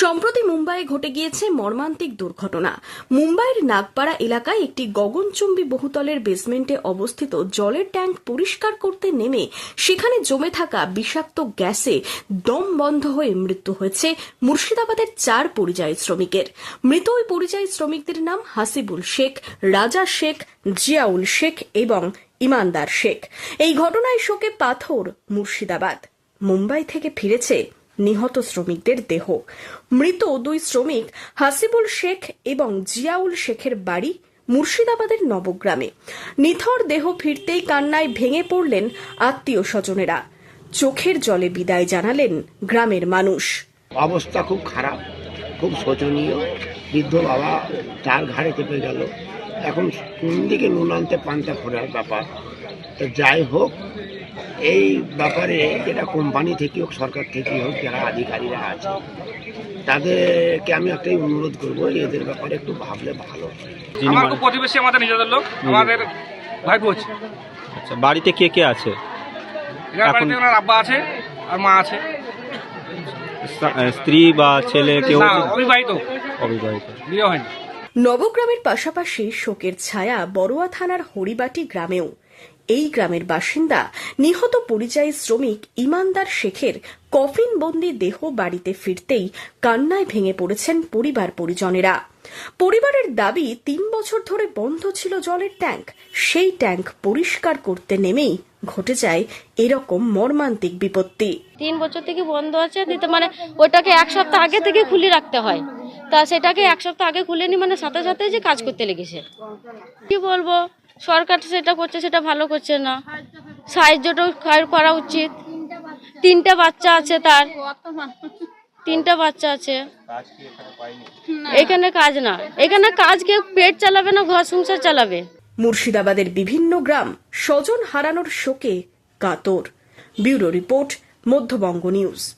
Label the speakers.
Speaker 1: সম্প্রতি মুম্বাইয়ে ঘটে গিয়েছে মর্মান্তিক দুর্ঘটনা। মুম্বাইয়ের নাগপাড়া এলাকায় একটি গগনচুম্বী বহুতলের বেসমেন্টে অবস্থিত জলের ট্যাঙ্ক পরিষ্কার করতে নেমে সেখানে জমে থাকা বিষাক্ত গ্যাসে দম বন্ধ হয়ে মৃত্যু হয়েছে মুর্শিদাবাদের চার পরিযায়ী শ্রমিকের। মৃত ওই পরিযায়ী শ্রমিকদের নাম হাসিবুল শেখ, রাজা শেখ, জিয়াউল শেখ এবং ইমানদার শেখ। এই ঘটনায় শোকে পাথর মুর্শিদাবাদ। মুম্বাই থেকে ফিরেছে নিহত শ্রমিকদের দেহ। মৃত দুই শ্রমিক হাসিবুল শেখ এবং জিয়াউল শেখের বাড়ি মুর্শিদাবাদের নবগ্রামে। নিথর দেহ ফিরতেই কান্নায় ভেঙে পড়লেন আত্মীয় স্বজনেরা। চোখের জলে বিদায় জানালেন গ্রামের মানুষ।
Speaker 2: অবস্থা খুব খারাপ, খুব শোচনীয়। বৃদ্ধ বাবা তার ঘাড়ে চেপে গেল। এখন কোন দিকে নুন আনতে পান্তা ফোরার ব্যাপার। যাই হোক এই ব্যাপারে যেটা কোম্পানি থেকে হোক সরকার থেকে হোক যারা আধিকারীরা আছে তাদেরকে আমি একটাই অনুরোধ করব এদের ব্যাপারে একটু ভাবলে ভালো।
Speaker 3: আমার খুব প্রতিবেশী আমাদের নিজেদের লোক আমাদের ভাই বোঝ
Speaker 4: আচ্ছা বাড়িতে কে কে আছে? এখন-
Speaker 3: বাড়িতে ওনার আব্বা আছে আর মা আছে।
Speaker 4: স্ত্রী বা ছেলে কেউ
Speaker 3: অবিবাহিত।
Speaker 4: অবিবাহিত।
Speaker 3: বিয়ে হয়নি।
Speaker 1: নবগ্রামের পাশাপাশি শোকের ছায়া বড়ুয়া থানার হরিবাটি গ্রামেও। এই গ্রামের বাসিন্দা নিহত পরিযায়ী শ্রমিক ইমানদার শেখের কফিন বন্দি দেহ বাড়িতে ফিরতেই কান্নায় ভেঙে পড়েছেন পরিবার পরিজনেরা। পরিবারের দাবি, তিন বছর ধরে বন্ধ ছিল জলের ট্যাঙ্ক। সেই ট্যাঙ্ক পরিষ্কার করতে নেমেই ঘটে যায় এরকম মর্মান্তিক বিপত্তি।
Speaker 5: তিন বছর থেকে বন্ধ আছে মানে ওটাকে এক সপ্তাহ আগে থেকে খুলে রাখতে হয়। তা সেটাকে এক সপ্তাহ আগে খুলে নি মানে সাথে সাথে যে কাজ করতে লেগেছে। কি বলব? সরকার সেটা করছে, সেটা ভালো করছে না। সাহায্যটা কর- করা উচিত। তিনটা বাচ্চা আছে তার। তিনটা বাচ্চা আছে। এখানে কাজ না। এখানে কাজ কেউ পেট চালাবে না, ঘর সংসার চালাবে।
Speaker 1: মুর্শিদাবাদের বিভিন্ন গ্রাম স্বজন হারানোর শোকে কাতর। Bureau report, Madhyabanga news.